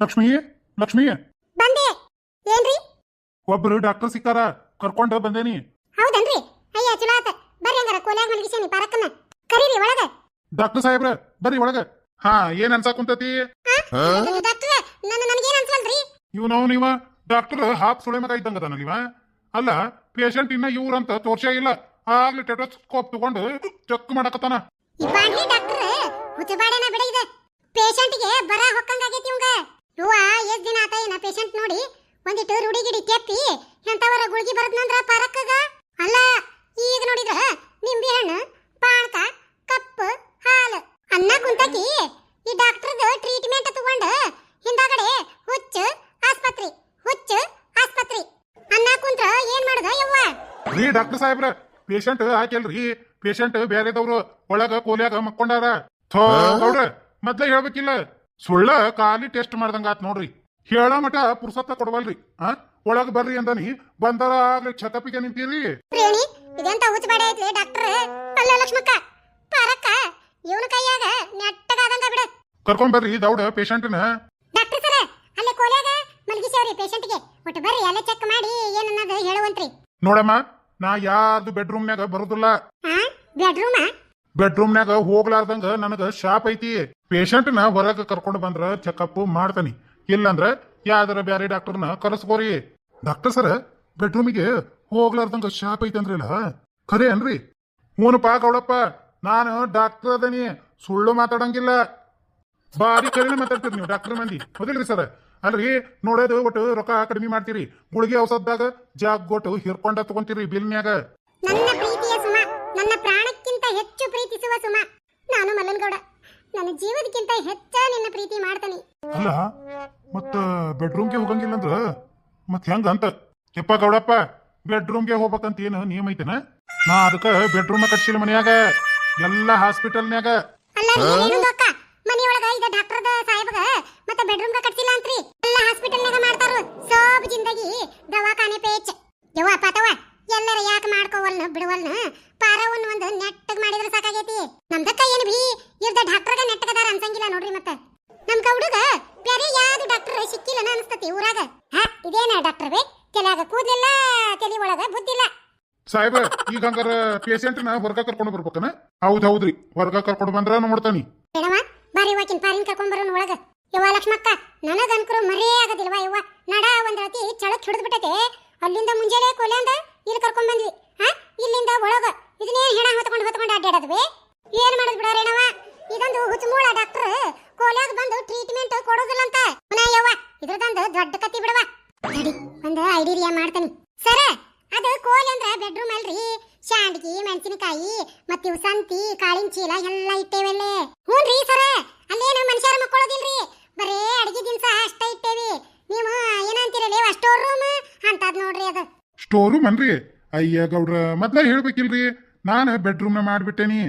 ಲಕ್ಷ್ಮಿ ಲಕ್ಷ್ಮಿ. ಬಂದೆ. ಏನ್ರಿ? ಒಬ್ರು ಡಾಕ್ಟರ್ ಸಿಕ್ಕಾರ ಕರ್ಕೊಂಡ ಬಂದೇನಿ. ಹೌದನ್ರಿ? ಅಯ್ಯ ಚಲೋ ಆತ. ಬರ್ರಿ ಹಂಗಾರ ಕೋಲ್ಯಾಗ ಮಲಗಿಸೇನಿ ಪರಕ್ಕನ. ಕರೀರಿ ಒಳಗ. ಡಾಕ್ಟರ್ ಸಾಹೇಬ್ರ ಬರ್ರಿ ಒಳಗ. ಹಾ ಏನ್ ಅನ್ಸಾಕುಂತತಿ ಕುಂತತಿ? ಡಾಕ್ಟ್ರ ನನ್ನ ನನಗೇನ್ ಅನ್ಸಲ್ರಿ? ಇವ್ ನಾವು? ನೀವ ಡಾಕ್ಟರ್ ಹಾಪ್ ಸುಳೆ ಮಗ ಇದ್ದಂಗ ನೀವ ಅಲ್ಲ ಪೇಷಂಟ್ ಇನ್ನ ಇವ್ರಂತ ತೋರ್ಸೇ ಇಲ್ಲ. ಆಗ್ಲಿ ಟೆಟೋಸ್ಕೋಪ್ ತಗೊಂಡು ಚೆಕ್ ಮಾಡಕತ್ತಾನ. ಇಬ್ಬಾಡ್ಲಿ ಡಾಕ್ಟರ್ ಹುಚ್ಚಬಾಡೇನ ಬಿಡ ಇದೆ ಪೇಷಂಟ್ಗೆ ಬರ ಹೊಕ್ಕಂಗಾಗೈತಿ ಇವಂಗ. ಇವ ಎಷ್ಟ್ ದಿನ ಆತ ಏನ ಪೇಷಂಟ್ ನೋಡಿ? ಒಂದಿಟ್ಟು ರೂಢಿ ಗಿಡಿ ಕೆಪ್ಪಿ ಎಂತವರ ಗುಳಿಗೆ ಬರದ್ನಂದ್ರ ಪರಕ್ಕಗ? ಅಲ್ಲ ಈಗ ನೋಡಿದ್ರ ನಿಂಬೆ ಹಣ್ಣು ಪಾಣಕ ಕಪ್ಪ ಹಾಲು ಅನ್ನ ಕುಂತಕಿ ಈ ಡಾಕ್ಟರ್ದು ಟ್ರೀಟ್ಮೆಂಟ್ ತಗೊಂಡ ಹಿಂದಾಗಡೆ ಹುಚ್ಚು ಆಸ್ಪತ್ರೆ ಹುಚ್ಚು ಆಸ್ಪತ್ರೆ. ಅನ್ನ ಕುಂತ್ರ ಏನ್ ಮಾಡುದ ಯವ್ವ? ರೀ ಡಾಕ್ಟರ್ ಸಾಹೇಬ್ರ ಪೇಷಂಟ್ ಹಾಕಿಲ್ರಿ ಪೇಷಂಟ್ ಬೇರೆದವ್ರು ಒಳಗ ಕೋಲ್ಯಾಗ ಮಕ್ಕೊಂಡಾರ. ಥೋ ಗೌಡ್ರ ಮೊದ್ಲೇ ಹೇಳ್ಬೇಕಿಲ್ಲ. ಸುಳ್ಳ ಖಾಲಿ ಟೆಸ್ಟ್ ಮಾಡ್ದಂಗ ಆತ್ ನೋಡ್ರಿ. ಹೇಳೋ ಮಟ ಪುರ್ಸತ್ತ ಕೊಡವಲ್ರಿ ಆ? ಒಳಗ ಬರ್ರಿ ಅಂದನಿ ಬಂದರ ಆಗ್ಲಿ ಛತಪಿಗೆ ನಿಂತೀರಿ. ಪ್ರೇಣಿ ಇದೆಂತ ಹುಚ್ಚಬಾಡೆ ಐತ್ಲಿ ಡಾಕ್ಟರ್ ಅಲ್ಲ ಲಕ್ಷ್ಮಕ್ಕ ಪರಕ್ಕ ಇವನ ಕೈಯಾಗ ನೆಟ್ಟಗಾದಂಗ ಬಿಡು. ಕರ್ಕೊಂಡ್ ಬರ್ರಿ ದೌಡ ಪೇಷಂಟ್ನ ಡಾಕ್ಟರ್ ಸರ ಅಲ್ಲೇ ಕೋಲ್ಯಾಗ ಮಲಗಿಸವ್ರಿ ಪೇಷಂಟ್ಗೆ ಒಟ್ಟು ಬರ್ರಿ ಎಲ್ಲ ಚೆಕ್ ಮಾಡಿ ಏನನ್ನೋದು ಹೇಳುವಂತ್ರಿ. ನೋಡಮ್ಮ ನಾ ಯಾರ್ದು ಬೆಡ್ರೂಮ್ನ್ಯಾಗ ಬರುದಿಲ್ಲ. ಬೆಡ್ರೂಮ ಬೆಡ್ರೂಮ್ನ್ಯಾಗ ಹೋಗ್ಲಾರ್ದಂಗ ನನಗ ಶಾಪ್ ಐತಿ. ಪೇಷಂಟ್ನ ಹೊರಗೆ ಕರ್ಕೊಂಡು ಬಂದ್ರ ಚೆಕಪ್ ಮಾಡ್ತಾನಿ. ಇಲ್ಲಂದ್ರ ಯಾವ್ದಾರ ಬ್ಯಾರೆ ಡಾಕ್ಟರ್ನ ಕರೆಸ್ಕೋರಿ. ಡಾಕ್ಟರ್ ಸರ್ ಬೆಡ್ರೂಮಿಗೆ ಹೋಗ್ಲಾರ್ದಂಗ ಶಾಪ್ ಐತಿ ಅಂದ್ರಲ್ಲ? ಖರೆ ಅನ್ರಿ ಹೂನಪ್ಪ, ಗೌಡಪ್ಪ, ನಾನು ಡಾಕ್ಟರ್ ಅದನಿ. ಸುಳ್ಳು ಮಾತಾಡಂಗಿಲ್ಲ. ಬಾರಿ ಕರೆ ಮಾತಾಡ್ತೀರಿ ನೀವು ಡಾಕ್ಟರ್ ಮಂದಿ. ಹೌದಿಲ್ರಿ ಸರ್ ಅಲ್ರಿ, ನೋಡೋದು ಒಟ್ಟು ರೊಕ್ಕ ಕಡಿಮೆ ಮಾಡ್ತೀರಿ. ಗುಳಿಗೆ ಔಷಧದಾಗ ಜಾಗ್ ಗೊಟ್ಟು ಹಿರ್ಕೊಂಡ ತಗೊಂತೀರಿ ಬಿಲ್ನ್ಯಾಗ. ನನ್ನ ಹೆಚ್ಚು ಪ್ರೀತಿಸುವ ಸುಮ. ನಾನು ಮಲ್ಲನಗೌಡ. ನನ್ನ ಜೀವದಕ್ಕಿಂತ ಹೆಚ್ಚ ನಿನ್ನ ಪ್ರೀತಿ ಮಾಡ್ತಾನೆ. ಅಲ್ಲ ಮತ್ತ ಬೆಡ್ರೂಮ್ಗೆ ಹೋಗಂಗಿಲ್ಲ ಅಂದ್ರ? ಮತ್ ಹೆಂಗ ಅಂತ? ಯಪ್ಪ ಗೌಡಪ್ಪ ಬೆಡ್ರೂಮ್ಗೆ ಹೋಗ್ಬೇಕಂತ ಏನು ನಿಯಮ ಐತೆನ? ನಾ ಅದಕ್ಕ ಬೆಡ್ರೂಮ್ ಕಟ್ಸಿಲ್ಲ ಮನ್ಯಾಗ. ಎಲ್ಲ ಹಾಸ್ಪಿಟಲ್ನ್ಯಾಗ ಅಲ್ಲ ಅಕ್ಕ ಮನಿಯೊಳಗ ಡಾಕ್ಟರ್ ಡಾಕ್ಟರ್ದ ಸಾಹೇಬಗ ಮತ್ತೆ ಬೆಡ್ರೂಮ್ ಕಟ್ಸಿಲ್ಲ ಅಂತ್ರಿ. ಎಲ್ಲ ಹಾಸ್ಪಿಟಲ್ನಾಗ ಮಾಡ್ತಾರ. ಸೋಬ್ ಜಿಂದಗಿ ದವಾಖಾನೆ ಪೇಚ್ ಯವ್ವ ಪಾತವ ಎಲ್ಲರ ಯಾಕ ಮಾಡ್ಕೋವಲ್ನ ಬಿಡವಲ್ನ ಪಾರವನ್ ಒಂದು ನೆಟ್ಟಗ್ ಮಾಡಿದ್ರ ಸಾಕಾಗೈತಿ ನಮ್ದಕ್ಕ ಏನ್ ಬಿ ಇವ್ರದ ಡಾಕ್ಟರ್ಗ ನೆಟ್ಟಗದಾರ ಅನ್ಸಂಗಿಲ್ಲ ನೋಡ್ರಿ ಮತ್ತೆ. ನಮ್ ಗೌಡಗ ಬ್ಯಾರೆ ಯಾವ್ದು ಡಾಕ್ಟರ್ ಸಿಕ್ಕಿಲ್ಲನ ಅನಿಸ್ತತಿ ಊರಾಗ. ಹಾ ಇದೇನ ಡಾಕ್ಟರ್ ಬೇ? ತಲೆಯಾಗ ಕೂದ್ಲಿಲ್ಲ ತಲೆ ಒಳಗ ಬುದ್ಧಿಲ್ಲ ಸಾಹೇಬ ಈಗ ಹಂಗಾರ ಪೇಷಂಟ್ನ ಹೊರಗ ಕರ್ಕೊಂಡು ಬರ್ಬೇಕನ? ಹೌದ್ ಹೌದ್ರಿ ಹೊರಗ ಕರ್ಕೊಂಡು ಬಂದ್ರ ನೋಡ್ತಾನಿ. ಬೇಡವ ಬಾರಿ ವಾಕಿನ್ ಪಾರಿನ್ ಕರ್ಕೊಂಡ್ ಬರೋಣ ಒಳಗ. ಯವ್ವ ಲಕ್ಷ್ಮಕ್ಕ ನನಗ ಅನ್ಕರು ಮರೇ ಆಗದಿಲ್ವ ಯವ್ವ? ನಡ ಒಂದ್ ರೀತಿ ಚಳಕ್ ಹಿಡಿದು ಬಿಟ್ಟತೆ ಅಲ್ಲಿಂದ ಮುಂಜಾನೆ ಕೊಲೆಂದ ಇಲ್ಲಿ ಕರ್ಕೊಂಡ್ ಬಂದ್ವಿ. ಹಾ ಇಲ್ಲಿಂದ ಒಳಗ. ಇದನ್ನೇ ಹೆಣ ಹೊತ್ಕೊಂಡು ಹೊತ್ಕೊಂಡು ಅಡ್ಡಾಡದ್ವಿ ಏನ್ ಮಾಡಿದ್ ಬಿಡ ರೇಣವ ಇದೊಂದು ಹುಚ್ಚಮೂಳ ಡಾಕ್ಟರ್ ಕೋಲ್ಯಾಗ ಬಂದು ಟ್ರೀಟ್ಮೆಂಟ್ ಕೊಡೋದಿಲ್ಲ ಅಂತ ಯವ್ವ, ಇದ್ರದೊಂದು ದೊಡ್ಡ ಕತ್ತಿ ಬಿಡವ ನಡಿ, ಒಂದು ಐಡಿರಿಯಾ ಮಾಡ್ತಾನೆ. ಸರ, ಅದು ಕೋಲಿ ಅಂದ್ರ ಬೆಡ್ರೂಮ್ ಅಲ್ರಿ. ಶಾಂಡ್ಗಿ, ಮೆಣಸಿನಕಾಯಿ ಮತ್ತಿವ್ ಸಂತಿ, ಕಾಳಿನ ಚೀಲ ಎಲ್ಲ ಇಟ್ಟೇವಲ್ಲೇ ಹ್ಞೂನ್ರಿ ಸರ, ಅಲ್ಲೇನು ಮನುಷ್ಯರ ಮಕ್ಕೊಳ್ಳೋದಿಲ್ರಿ ಬರೇ ಅಡಿಗೆ ದಿನಸ ಅಷ್ಟ ಇಟ್ಟೇವಿ. ನೀವು ಏನಂತೀರಲ್ಲ ಸ್ಟೋರ್ ರೂಮ್ ಅಂತದ್ ನೋಡ್ರಿ ಅದು. ಸ್ಟೋರ್ ರೂಮ್ ಅನ್ರಿ? ಅಯ್ಯ ಗೌಡ್ರ ಮೊದ್ಲ ಹೇಳ್ಬೇಕಿಲ್ರಿ? ನಾನು ಬೆಡ್ರೂಮ್ನ ಮಾಡ್ಬಿಟ್ಟೇನಿ.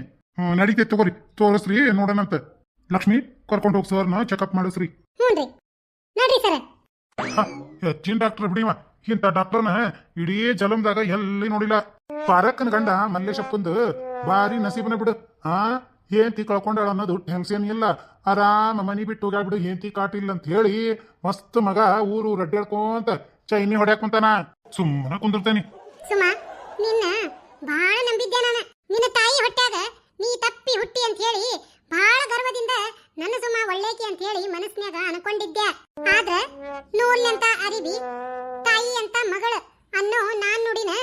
ನಡೀತೈತೆ ತಗೋರಿ. ತೋರಿಸ್ರಿ ನೋಡೋಣಂತ. ಲಕ್ಷ್ಮಿ ಕರ್ಕೊಂಡು ಹೋಗಿ ಸರ್ನ ಚೆಕಪ್ ಮಾಡಿಸ್ರಿ ಹ್ಞೂನ್ರಿ ನೋಡ್ರಿ ಸರ. ಹ, ಹೆಚ್ಚಿನ ಡಾಕ್ಟರ್ ಬಿಡಿವ ಇಂಥ ಡಾಕ್ಟರ್ನ ಇಡೀ ಜಲಮದಾಗ ಎಲ್ಲಿ ನೋಡಿಲ್ಲ. ಪಾರಕ್ಕನ ಗಂಡ ಮಲ್ಲೇಶಪ್ಪಂದು ಬಾರಿ ನಸೀಬನ ಬಿಡು. ಆ ಏಂತಿ ಕಳ್ಕೊಂಡಾಳ ಅನ್ನೋದು ಟೆನ್ಷನ್ ಇಲ್ಲ. ಆರಾಮ ಮನಿ ಬಿಟ್ಟು ಹೋಗ್ಯಾಳ ಬಿಡು ಏಂತಿ ಕಾಟಿಲ್ಲ ಅಂತ ಹೇಳಿ ಮಸ್ತ್ ಮಗ ಊರು ರಡ್ಡಾಡ್ಕೊಂತ ಚೈನಿ ಹೊಡ್ಯಾಕ್ ಕುಂತಾನ. ಸುಮ್ಮನೆ ಕುಂದಿರ್ತೇನಿ. ಸುಮ ನಿನ್ನ ಬಹಳ ನಂಬಿದ್ದೆ ನಾನು ನಿನ್ನ ತಾಯಿ ಹೊಟ್ಯಾಗ ನೀ ತಪ್ಪಿ ಹುಟ್ಟಿ ಅಂತ ಹೇಳಿ ಬಹಳ ಗರ್ವದಿಂದ ನನ್ನ ಸುಮ ಒಳ್ಳೇಕಿ ಅಂತ ಹೇಳಿ ಮನಸ್ನ್ಯಾಗ ಅನ್ಕೊಂಡಿದ್ದೆ ಆದ್ರ ನೂಲ್ನಂತ ಅರಿವಿ ತಾಯಿ ಅಂತ ಮಗಳ ಅನ್ನೋ ನಾನ್ ನುಡಿನ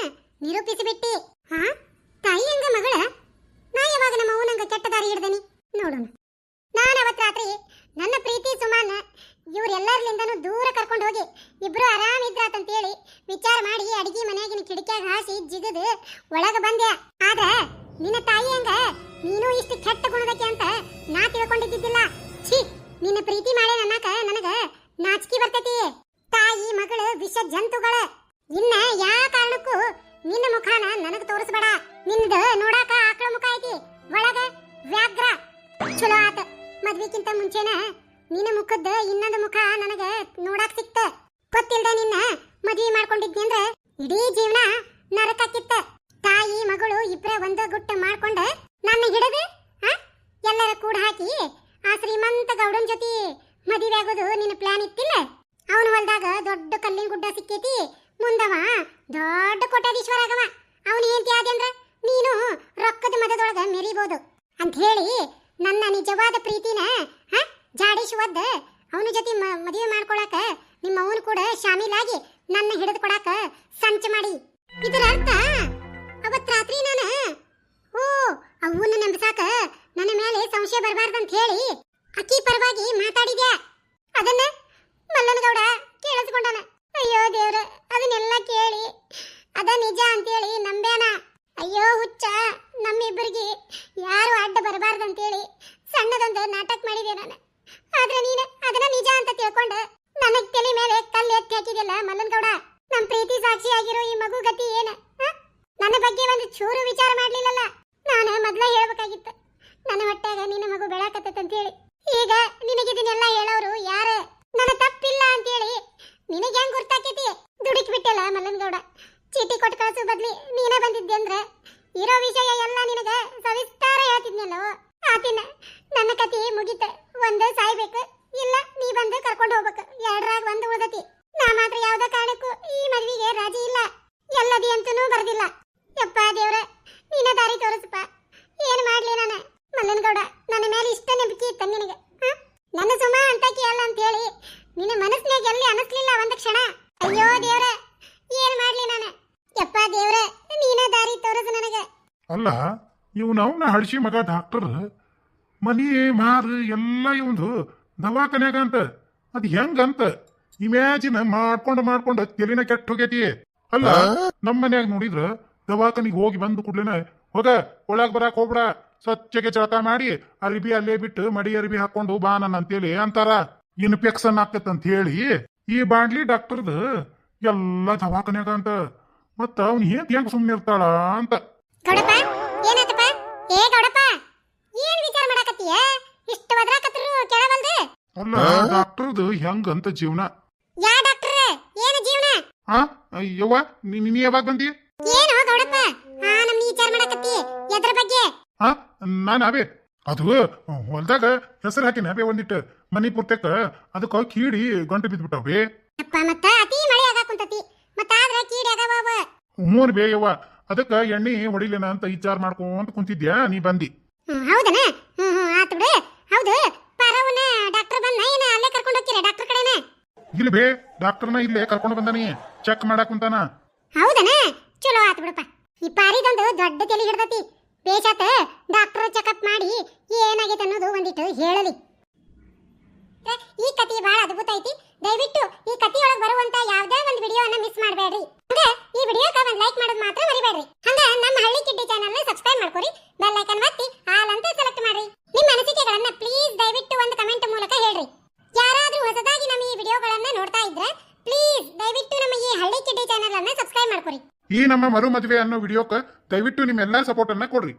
ನಿರೂಪಿಸಿಬಿಟ್ಟಿ ಹಾ ತಾಯಿ ಹಂಗ ಮಗಳ ನಾ ಯಾವಾಗ ನಮ್ಮ ಅವನಂಗ ಕೆಟ್ಟ ದಾರಿ ಹಿಡ್ದನಿ ನೋಡೋಣ ನಾನು ಅವತ್ ರಾತ್ರಿ ನನ್ನ ಪ್ರೀತಿ ಸುಮಾನ ಇವ್ರೆಲ್ಲರ್ಲಿಂದನೂ ದೂರ ಕರ್ಕೊಂಡು ಹೋಗಿ. ಇಬ್ರು ಆರಾಮಿದ್ರಾತಂತೇಳಿ ವಿಚಾರ ಮಾಡಿ ಅಡಿಗೆ ಮನೆಯಾಗಿನ ಕಿಡಿಕ್ಯಾಗ ಹಾಸಿ ಜಿಗದು ಒಳಗೆ ಬಂದೆ. ಆದ್ರೆ ನಿನ್ನ ತಾಯಿ ಹಂಗ ನೀನು ಇಷ್ಟು ಕೆಟ್ಟ ಗುಣದಕ್ಕೆ ಅಂತ ನಾ ತಿಳ್ಕೊಂಡಿದ್ದಿಲ್ಲ ಛೀ, ನಿನ್ನ ಪ್ರೀತಿ ಮಾಡಿ ನನ್ನಕ ನನಗ ನಾಚಿಕೆ ಬರ್ತೈತಿ. ತಾಯಿ, ಮಗಳು, ವಿಷ ಜಂತುಗಳ. ಇನ್ನ ಯಾ ಕಾರಣಕ್ಕೂ ನಿನ್ನ ಮುಖಾನ ನನಗ ತೋರಿಸ್ಬೇಡ. ನಿನ್ನದ ನೋಡಾಕ ಆಕಳ ಮುಖ ಐತಿ. ಒಳಗ ವ್ಯಾಗ್ರ ಚಲೋ ಆತ. ಮದ್ವಿಕ್ಕಿಂತ ಮುಂಚೆನ ನಿನ್ನ ಮುಖದ ಇನ್ನೊಂದು ಮುಖ ನೋಡಾಕ್ ಸಿಕ್ತ. ಗೊತ್ತಿಲ್ದ ನಿನ್ನ ಮದ್ವಿ ಮಾಡ್ಕೊಂಡಿದ್ನಿ ಅಂದ್ರೆ ಇಡೀ ಜೀವನ ನರಕಾಕಿತ್ತ ತಾಯಿ, ಮಗಳು ಇಬ್ರ ಒಂದ ಗುಟ್ಟ ಮಾಡ್ಕೊಂಡ ನನ್ನ ಹಿಡದು? ಎಲ್ಲರ ಕೂಡ ಹಾಕಿ ಆ ಶ್ರೀಮಂತ ಗೌಡನ್ ಜೊತೆ ಮದುವೆ ಆಗೋದು ನಿನ್ನ ಪ್ಲಾನ್ ಇತ್ತಿಲ್ಲ? ಅವನ ಹೊಲದಾಗ ದೊಡ್ಡ ಕಲ್ಲಿನ ಗುಡ್ಡ ಸಿಕ್ಕೇತಿ, ಮುಂದವ ದೊಡ್ಡ ಕೋಟ್ಯಾಧೀಶ್ವರ ಆಗವ. ಅವನು ಏಂತಿ ಆದ್ಯಂದ್ರ ನೀನು ರೊಕ್ಕದ ಮದದೊಳಗ ಮೆರಿಬೋದು. ಅಂತ ಹೇಳಿ ನನ್ನ ನಿಜವಾದ ಪ್ರೀತಿನ ಹಾ ಜಾಡಿಸಿ ಒದ್ದ ಅವನ ಜೊತೆ ಮದುವೆ ಮಾಡ್ಕೊಳಕ ನಿಮ್ಮ ಅವನು ಕೂಡ ಶಾಮೀಲಾಗಿ ನನ್ನ ಹಿಡಿದು ಕೊಡಾಕ ಸಂಚ ಮಾಡಿ. ಇದರ ಅರ್ಥ ಅವತ್ ರಾತ್ರಿ ನಾನ, ಓ ಅವನ್ನ ನಂಬಿಸಾಕ ನನ್ನ ಮೇಲೆ ಸಂಶಯ ಬರಬಾರ್ದಂತ ಹೇಳಿ ಅಕ್ಕಿ ಪರವಾಗಿ ಮಾತಾಡಿದ್ಯಾ? ಅದನ್ನ ಮಲ್ಲನಗೌಡ ಕೇಳಿಸ್ಕೊಂಡಾನ. ಅಯ್ಯೋ ದೇವ್ರ, ಅದನ್ನೆಲ್ಲ ಕೇಳಿ, ಅದ ನಿಜ ಅಂತೇಳಿ ನಂಬ್ಯಾನ? ಅಯ್ಯೋ ಹುಚ್ಚ, ನಮ್ಮಿಬ್ಬರಿಗೆ ಯಾರು ಅಡ್ಡ ಬರಬಾರ್ದಂತೇಳಿ ಸಣ್ಣದೊಂದು ನಾಟಕ ಮಾಡಿದೆ ನಾನು. ಆದ್ರೆ ನೀನು ಅದನ್ನ ನಿಜ ಅಂತ ತಿಳ್ಕೊಂಡು. ನನಗ್ ತಲೆ ಮೇಲೆ ಕಲ್ಲು ಎತ್ತಿ ಹಾಕಿದೆಯಲ್ಲ ಮಲ್ಲನ್ ಗೌಡ? ನಮ್ ಪ್ರೀತಿ ಸಾಕ್ಷಿಯಾಗಿರೋ ಈ ಮಗು ಗತಿ ಏನ? ನನ್ನ ಬಗ್ಗೆ ಒಂದು ಚೂರು ವಿಚಾರ ಮಾಡ್ಲಿಲ್ಲಲ್ಲ? ನಾನು ಮೊದ್ಲ ಹೇಳ್ಬೇಕಾಗಿತ್ತು ನನ್ನ ಹೊಟ್ಟಾಗ ನಿನ್ನ ಮಗು ಬೆಳಕತ್ತಂತ ಹೇಳಿ ಈಗ ನಿನಗಿದನ್ನೆಲ್ಲ ಹೇಳೋರು ಯಾರ ನನ್ನ ತಪ್ಪಿಲ್ಲ ಅಂತೇಳಿ ನಿನಗೆ ಹೆಂಗ್ ಗುರ್ತಾಕೈತಿ ದುಡುಕಿ ಬಿಟ್ಟಲ್ಲ ಮಲ್ಲನಗೌಡ ಚೀಟಿ ಕೊಟ್ಟು ಕಳ್ಸೋ ಬದ್ಲಿ ನೀನೇ ಬಂದಿದ್ದೆ ಅಂದ್ರ ಇರೋ ವಿಷಯ ಎಲ್ಲ ನಿನಗ ಸವಿಸ್ತಾರ ಹೇಳ್ತಿದ್ನಲ್ಲೋ ಆತಿನ ನನ್ನ ಕತಿ ಮುಗಿತ ಒಂದ್ ಸಾಯ್ಬೇಕು. ಇಲ್ಲ, ನೀ ಬಂದು ಕರ್ಕೊಂಡು ಹೋಗ್ಬೇಕು. ಎರಡರಾಗ ಒಂದು ಉಳ್ದತಿ. ನಾ ಮಾತ್ರ ಯಾವ್ದ ಕಾರಣಕ್ಕೂ ಈ ಮದುವೆಗೆ ರಾಜಿ ಇಲ್ಲ. ಎಲ್ಲದಿ ಅಂತನೂ ಬರ್ದಿಲ್ಲ. ಯಪ್ಪ ದೇವ್ರ, ನೀನ ದಾರಿ ತೋರಿಸಪ್ಪ ಏನ್ ಮಾಡ್ಲಿ ನಾನು? ಮಲ್ಲನಗೌಡ, ನನ್ನ ಮೇಲೆ ಇಷ್ಟ ನಂಬಿಕೆ ಇತ್ತ ನಿನಗೆ? ನನ್ನ ಸುಮ ಅಂತ ಕೇಳ ಅಂತ ಹೇಳಿ ನಿನ್ನ ಮನಸ್ಸಿನಾಗ ಎಲ್ಲಿ ಅನಸ್ಲಿಲ್ಲ ಒಂದ್ ಕ್ಷಣ? ಅಯ್ಯೋ ದೇವ್ರ, ಏನ್ ಮಾಡ್ಲಿ ನಾನು? ಯಪ್ಪ ದೇವ್ರ, ನೀನ ದಾರಿ ತೋರಿಸು ನನಗೆ. ಅಲ್ಲ ಇವ್ ನಾವ್ ಹಡ್ಸಿ ಮಗ ಡಾಕ್ಟರ್ ಮನಿ ಮಾರು ಎಲ್ಲ ಇವಂದು ದವಾಖಾನ್ಯಾಗ ಅಂತ. ಅದು ಹೆಂಗಂತ? ಇಮ್ಯಾಜಿನ್ ಮಾಡ್ಕೊಂಡು ಮಾಡ್ಕೊಂಡು ತೆಲಿನ ಕೆಟ್ಟ ಹೋಗೈತಿ. ಅಲ್ಲ ನಮ್ಮ ಮನ್ಯಾಗ ನೋಡಿದ್ರ ದವಾಖಾನಿಗೆ ಹೋಗಿ ಬಂದು ಕೂಡ್ಲೇನ ಹೋಗ ಒಳಗ್ ಬರಾಕ್ ಹೋಗ್ಬೇಡ. ಸ್ವಚ್ಛಗೆ ಜಳಕ ಮಾಡಿ ಅರಿಬಿ ಅಲ್ಲೇ ಬಿಟ್ಟು ಮಡಿ ಅರಿಬಿ ಹಾಕೊಂಡು ಬಾ ನನ್ನ ಅಂತೇಳಿ ಅಂತಾರ. ಇನ್ಫೆಕ್ಷನ್ ಆಕತ್ತಂತ ಹೇಳಿ ಈ ಬಾಂಡ್ಲಿ ಡಾಕ್ಟರ್ದ ಎಲ್ಲ ದವಾಖಾನ್ಯಾಗ ಅಂತ. ಮತ್ತ ಅವ್ನ ಏನ್ ಹೆಂಗ್ ಸುಮ್ನೆ ಇರ್ತಾಳ ಅಂತ ಗೌಡಪ್ಪ ಏನಾತಪ್ಪ ಏ ಗೌಡಪ್ಪ ಏನ್ ವಿಚಾರ ಮಾಡಕತ್ತೀಯ ಇಷ್ಟು ಒದ್ರಾಕತ್ರು ಕೇಳವಲ್ದು ಅಲ್ಲ ಡಾಕ್ಟರ್ದು ಹೆಂಗಂತ ಜೀವನ? ಯಾ ಡಾಕ್ಟರ್? ಏನು ಜೀವನ? ಆ? ಯವ್ವ ನೀ ನೀ ಯಾವಾಗ ಬಂದಿ? ಏನು ಗೌಡಪ್ಪ? ಆ ನಮ್ನಿ ವಿಚಾರ ಮಾಡಕತ್ತಿ. ಎದ್ರ ಬಗ್ಗೆ? ಆ ನಾನು ಅವೇ ಅದು ಹೊಲ್ದಾಗ ಹೆಸರು ಹಾಕಿನ ಅವೇ ಒಂದಿಟ್ಟು. ಮನಿ ಪುರ್ತಕ್ಕ ಅದಕ್ಕ ಕೀಡಿ ಗಂಟು ಬಿದ್ಬಿಟ್ಟವೆ ಅಪ್ಪ ಮತ್ತ ಅತಿ ಮಳೆ ಆಗಾಕುಂತತಿ ಮತ್ತ ಆದ್ರ ಕೀಡಿ ಆಗವ ಹ್ಞೂ ಬೇ ಯವ್ವ. ಅದಕ್ಕ ಎಣ್ಣೆ ಹೊಡಿಲೇನ ಅಂತ ವಿಚಾರ ಮಾಡ್ಕೊಂತ ಕುಂತಿದ್ಯಾ ನೀ ಬಂದಿ. ಹೌದನ? ಹ್ಞೂ ಹ್ಮ್ ಆತು ಬಿಡು. ಹೌದು ಪರವನ ಡಾಕ್ಟರ್ ಬಂದ ಏನ ಅಲ್ಲೇ ಕರ್ಕೊಂಡು ಹೋಗ್ತೀರಾ ಡಾಕ್ಟರ್ ಕಡೆನ? ಇಲ್ಲಿ ಬೇ ಡಾಕ್ಟರ್ನ ಇಲ್ಲೇ ಕರ್ಕೊಂಡು ಬಂದಾನಿ ಚೆಕ್ ಮಾಡಕ್ ಕುಂತಾನ. ಹೌದನ? ಚಲೋ ಆತ್ ಬಿಡಪ್ಪ. ಈ ಪಾರಿದೊಂದು ದೊಡ್ಡ ತಲೆ ಹಿಡ್ದತಿ. ಬೇಷಾತ ಡಾಕ್ಟರ್ ಚೆಕಪ್ ಮಾಡಿ ಏನಾಗೈತೆ ಅನ್ನೋದು ಒಂದಿಟ್ಟು ಹೇಳಲಿ. ಈ ಕಥೆ ಬಹಳ ಅದ್ಭುತ ಐತಿ. ದಯವಿಟ್ಟು ಈ ಕಥೆಯೊಳಗೆ ಬರುವಂತ ಯಾವುದೇ ಒಂದು ವಿಡಿಯೋನ ಮಿಸ್ ಮಾಡಬೇಡ್ರಿ. ಈ ವಿಡಿಯೋಕ ಒಂದ್ ಲೈಕ್ ಮಾಡೋದು ಮಾತ್ರ ಮರಿಬೇಡ್ರಿ. ಹಂಗ ನಮ್ಮ ಹಳ್ಳಿ ಕಿಡ್ಡಿ ಚಾನಲ್ನ ಸಬ್ಸ್ಕ್ರೈಬ್ ಮಾಡ್ಕೊರಿ ಬೆಲ್ ಐಕನ್ ಒತ್ತಿ ಆಲ್ ಅಂತ ಸೆಲೆಕ್ಟ್ ಮಾಡ್ರಿ. ನಿಮ್ಮ ಅನಿಸಿಕೆಗಳನ್ನ ಪ್ಲೀಸ್ ದಯವಿಟ್ಟು ಒಂದು ಕಮೆಂಟ್ ಮೂಲಕ ಹೇಳ್ರಿ. ಯಾರಾದ್ರೂ ಹೊಸದಾಗಿ ನಮ್ಮ ಈ ವಿಡಿಯೋಗಳನ್ನ ನೋಡ್ತಾ ಇದ್ರೆ ಪ್ಲೀಸ್ ದಯವಿಟ್ಟು ನಮ್ಮ ಈ ಹಳ್ಳಿ ಕಿಡ್ಡಿ ಚಾನಲ್ ಅನ್ನ ಸಬ್ಸ್ಕ್ರೈಬ್ ಮಾಡ್ಕೊರಿ ಈ ನಮ್ಮ ಮರು ಮದುವೆ ಅನ್ನೋ ವಿಡಿಯೋಕ್ಕೆ ದಯವಿಟ್ಟು ನಿಮ್ಮೆಲ್ಲಾ ಸಪೋರ್ಟ್ ಅನ್ನ ಕೊಡ್ರಿ.